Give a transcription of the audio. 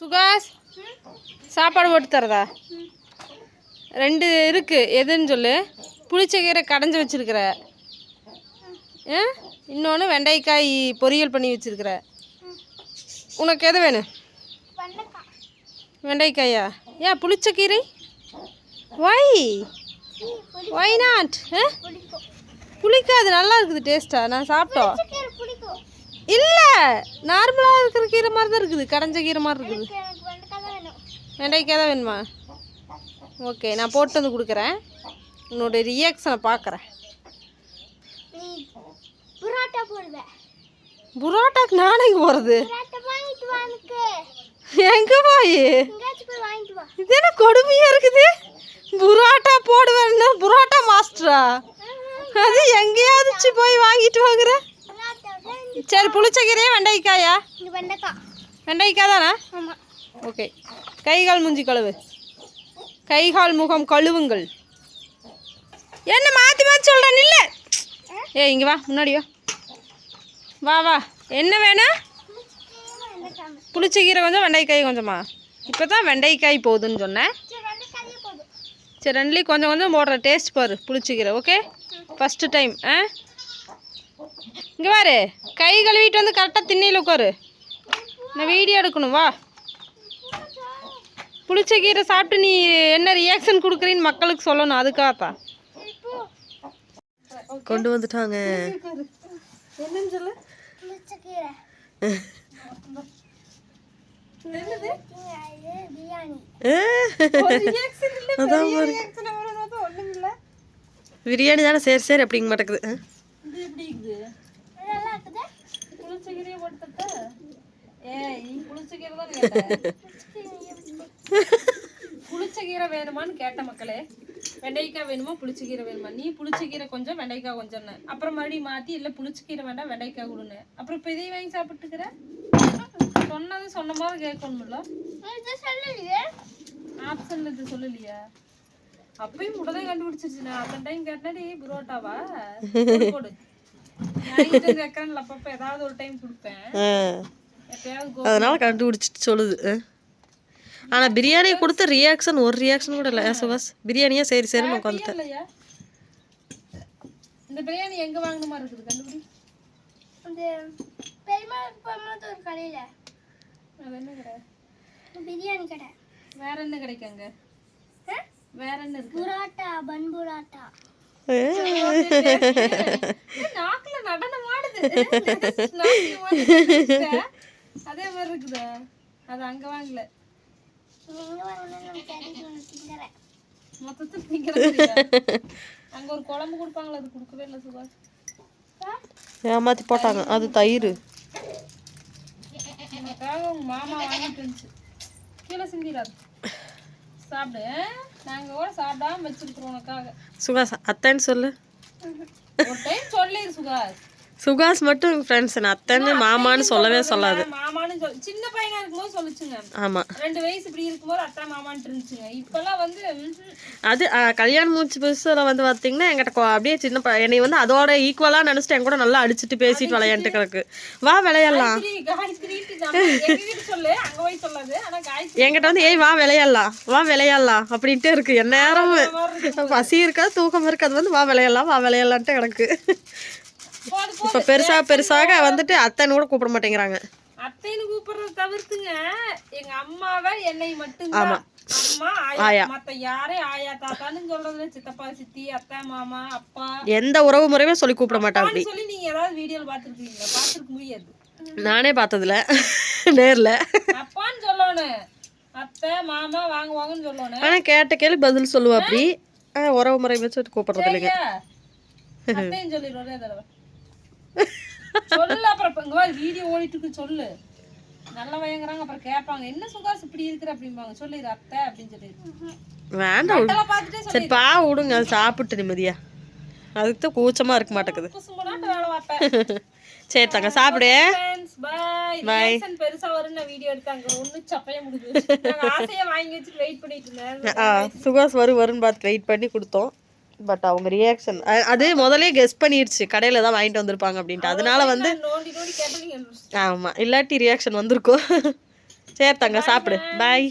சுகாஷ் சாப்பாடு போட்டு தரதா? ரெண்டு இருக்கு. எதுன்னு சொல்லு. புளிச்ச கீரை கடைஞ்சி வச்சிருக்கிற. ஆ? இன்னொன்று வெண்டைக்காய் பொரியல் பண்ணி வச்சிருக்கிற. உனக்கு எது வேணும்? வெண்டைக்காயா? ஏன் புளிச்ச கீரை? ஒய் ஒய் நாட் புளிக்காது. நல்லா இருக்குது டேஸ்ட்டாக நான் சாப்பிட்டோம். இல்லை நார்மலாக இருக்கிற கீரை மாதிரி தான் இருக்குது. கடைஞ்ச கீரை மாதிரி இருக்குது. வெண்டைக்காய் தான் வேணுமா. ஓகே நான் போட்டு வந்து கொடுக்குறேன். உன்னோட ரியாக்ஷனை பார்க்குறேன் புரோட்டாக்கு நானே போகிறது எங்கே போய்? இது என்ன கொடுமையாக இருக்குது? புரோட்டா போடுவேன்னா புரோட்டா மாஸ்டரா? அது எங்கேயாவது போய் வாங்கிட்டு வாங்குற? புரோட்டா சரி புளிச்சக்கீரையா வெண்டைக்காயா? வெண்டைக்காய் வெண்டைக்காய் தானே ஓகே. கை கால் மூஞ்சி கழுவு. கை கால் முகம் கழுவுங்கள். என்ன மாற்றி மாற்றி சொல்கிறேன் இல்லை ஏ இங்கே வா முன்னாடி வா. வா வா. என்ன வேணும்? வெண்டைக்காய் புளிச்சக்கீரை கொஞ்சம் வெண்டைக்காய் கொஞ்சமா? இப்போ தான் வெண்டைக்காய் போகுதுன்னு சொன்னேன். சரி ரெண்டுலேயும் கொஞ்சம் கொஞ்சம் போடுற டேஸ்ட் பாரு புளிச்சக்கீரை ஓகே ஃபஸ்ட்டு டைம் ஆ? இங்கே பாரு கை கழுவிட்டு வந்து கரெக்டாக திண்ணையில் உட்காரு. நான் வீடியோ எடுக்கணும் வா. புளிச்சக்கீரை சாப்பிட்டு நீ என்ன ரியாக்ஷன் கொடுக்குறீன்னு மக்களுக்கு சொல்லணும் அதுக்காகத்தான். கொண்டு வந்துட்டாங்க. என்னன்னு சொல்லு. பிரியாணி தானே சரி சரி அப்படிங்க மாட்டேங்குது? இது எப்படி இருக்குது? இது நல்லா இருக்குது. புளிச்சக்கீரையை போட்டு ஏய் புளிச்சக்கீரை தான் கேட்டேன் புளிச்சக்கீரை. வேணுமான்னு கேட்ட மக்களே. வெண்டைக்காய் வேணுமா புளிச்சக்கீரை வேணுமா? நீ புளிச்சக்கீரை கொஞ்சம் வெண்டைக்காய் கொஞ்சம்னு. அப்புறம் மறுபடியும் மாற்றி இல்லை புளிச்சக்கீரை வேண்டாம் வெண்டைக்காய் கொடுன்னு. அப்புறம் இப்போ இதையும் வாங்கி சாப்பிட்டுக்கிற? சொன்னது சொன்ன மாதிரி கேட்கணும்ல. இது சொல்லலையே. ஆப்ஷன்ல இது சொல்லலையா. அப்பயும் உடனே கண்டுபிடிச்சிருச்சு நான் அத்தனை டைம் கேட்டனாடி புரோட்டாவா. போடு, நான் வைக்கிறேன்ல அப்பப்போ ஏதாவது ஒரு டைம் கொடுப்பேன். அதனால கண்டுபிடிச்சிட்டு சொல்லுது. ஆனா பிரியாணி கொடுத்த ரியாக்ஷன் ஒரு ரியாக்ஷன் கூட இல்லை. சுபாஷ் பிரியாணியா? சரி சரின்னு உட்காந்துட்டேன் இல்லையா? இந்த பிரியாணி எங்க வாங்கின மாதிரி இருக்குது? கண்டுபிடி. அந்த பெருமா போகும்போது ஒரு கடையில். அது என்ன கடை? பிரியாணி கடை. வேற என்ன கிடைக்காங்க வேற என்ன இருக்கு? புரோட்டா பன் புரோட்டா. ஏய், நாக்குல நடனம் ஆடுது. அதே மாதிரி இருக்குதா? அது அங்க வாங்கல. மொத்தத்தில் திங்கிறது அங்க ஒரு குழம்பு கொடுப்பாங்களா அது கொடுக்கவே இல்லை சுபாஷ். ஏமாத்தி போட்டாங்க. அது தயிர். உங்க மாமா வாங்கிட்டு இருந்துச்சு கீழே சிந்திராது சாப்பிடு. நாங்க கூட சாப்பிடாம வச்சிருக்கிறோம் உனக்காக. சுகாஸ் அத்தைன்னு சொல்லு. ஒரு டைம் சொல்லிரு சுகாஷ். சுகாஸ் மட்டும் ஃப்ரெண்ட்ஸ் நான் அத்தைன்னு மாமான்னு சொல்லவே சொல்லாது. மாமான்னு சொல்லு சின்ன பையனா இருக்கும்போது சொல்லுச்சுங்க. ஆமா. ரெண்டு வயசு இப்படி இருக்கும்போது அத்தா மாமான்ட்டு இருந்துச்சுங்க. இப்பெல்லாம் வந்து. அது கல்யாணம் மூச்சு புதுசில் வந்து பார்த்தீங்கன்னா என்கிட்ட அப்படியே சின்ன என்னை வந்து அதோட ஈக்குவலாக நினச்சிட்டு என் கூட நல்லா அடிச்சுட்டு பேசிட்டு விளையாண்டுட்டு கிடக்கு வா விளையாடலாம். என்கிட்ட வந்து ஏய் வா விளையாடலாம். வா விளையாடலாம். அப்படின்ட்டே இருக்கு. என் நேரம் பசி இருக்காது தூக்கம் இருக்காது. வந்து வா விளையாடலாம் வா விளையாடலான்ட்டு கிடக்கு இப்போ பெருசா பெருசாக வந்துட்டு அத்தைன்னு கூட கூப்பிட மாட்டேங்கிறாங்க. அத்தைன்னு கூப்பிடுறத தவிர்த்துங்க. எங்க அம்மாவை என்னை மட்டும்தான். அம்மா ஆயா மத்த யாரையும் ஆயா தாத்தான்னு சொல்றதுல சித்தப்பா சித்தி அத்தை மாமா அப்பா. எந்த உறவு முறையுமே சொல்லி கூப்பிட மாட்டாங்க நானே பார்த்ததில்ல. நேர்ல. அப்பான்னு சொல்லணும். அத்தை மாமா வாங்க வாங்கன்னு சொல்லணும். ஆனா கேட்ட கேள்வி பதில் சொல்லுவா அப்படி. உறவு முறை வச்சு கூப்பிடுறது இல்லைங்க சரியா? அத்தையும் சொல்லிடு ஒரே தடவை சொல்லு அப்புறம் இங்க வீடியோ ஓடிட்டு இருக்கு சொல்லு. நல்ல வயங்குறாங்க அப்புறம் கேட்பாங்க என்ன சுகாஸ் இப்படி இருக்கிற? அப்படிம்பாங்க. சொல்லிடு அத்தை அப்படின்னு சொல்லிடு வேண்டாம் சொல்லி சரி பா விடுங்க. சாப்பிட்டு நிம்மதியா. அதுக்கு தான் கூச்சமா இருக்க மாட்டேங்குது. சரி தாங்க சாப்பிடு. ஃப்ரெண்ட்ஸ் பை ரியாக்ஷன் பெருசா வரும் வீடியோ எடுத்தாங்க ஒண்ணு சப்பைய நாங்க ஆசையா வாங்கி வச்சுட்டு வெயிட் பண்ணிட்டு இருந்தேன். சுகாஸ் வரும் வரும்னு பார்த்து வெயிட் பண்ணி கொடுத்தோம். பட் அவங்க ரியாக்ஷன் அது முதலே கெஸ் பண்ணிடுச்சு கடையில தான் வாங்கிட்டு வந்திருப்பாங்க அப்படின்ட்டு. அதனால வந்து நோண்டி நோண்டி கேட்டு நீங்க ஆமா இல்லாட்டி ரியாக்ஷன் வந்திருக்கும். சரி தங்க சாப்பிடு. பாய்